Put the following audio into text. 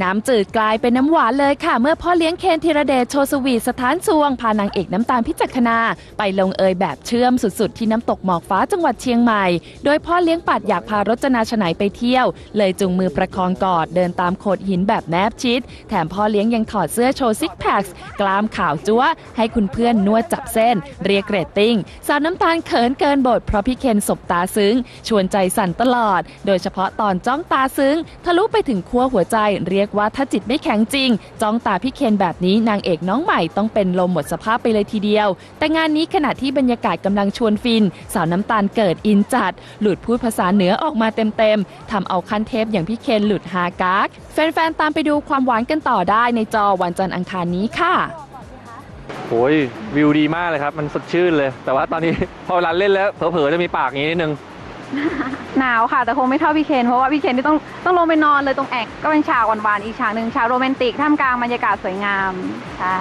น้ำจืดกลายเป็นน้ำหวานเลยค่ะ เมื่อพ่อเลี้ยงเคนธีรเดชโชสวีสถานสวง พานางเอกน้ำตาลพิจักขณาไปลงเอยแบบเชื่อมสุดๆ ที่น้ำตกหมอกฟ้าจังหวัดเชียงใหม่ โดยพ่อเลี้ยงปัดอยากพารจนาชนัยไปเที่ยว เลยจุงมือประคองกอดเดินตามโขดหินแบบแนบชิด แถมพ่อเลี้ยงยังถอดเสื้อโชว์ซิกแพคกล้ามขาวจั๊วให้คุณเพื่อนนวดจับเส้น เรียกเรตติ้งสาวน้ำตาลเขินเกินบทเพราะพี่เคนสบตาซึ้งชวนใจสั่นตลอด โดยเฉพาะตอนจ้องตาซึ้งทะลุไปถึงขั้วหัวใจเรียียกว่าถ้าจิตไม่แข็งจริง จ้องตาพี่เคนแบบนี้นางเอกน้องใหม่ต้องเป็นลมหมดสภาพไปเลยทีเดียว แต่งานนี้ขณะที่บรรยากาศกำลังชวนฟิน สาวน้ำตาลเกิดอินจัด หลุดพูดภาษาเหนือออกมาเต็มๆทำเอาคันเทพอย่างพี่เคนหลุดฮากากแฟนๆตามไปดูความหวานกันต่อได้ในจอวันจันทร์อังคารนี้ค่ะโอ้ยวิวดีมากเลยครับ มันสดชื่นเลย แต่ว่าตอนนี้พอเวลาเล่นแล้วเผลอๆจะมีปากอย่างนี้นิดนึง หนาวค่ะ แต่คงไม่เท่าพี่เคนเพราะว่าพี่เคนที่ต้องต้องลงไปนอนเลยตรงแอกก็เป็นฉากหวานๆอีกฉากหนึ่งฉากโรแมนติกท่ามกลางบรรยากาศสวยงามใช่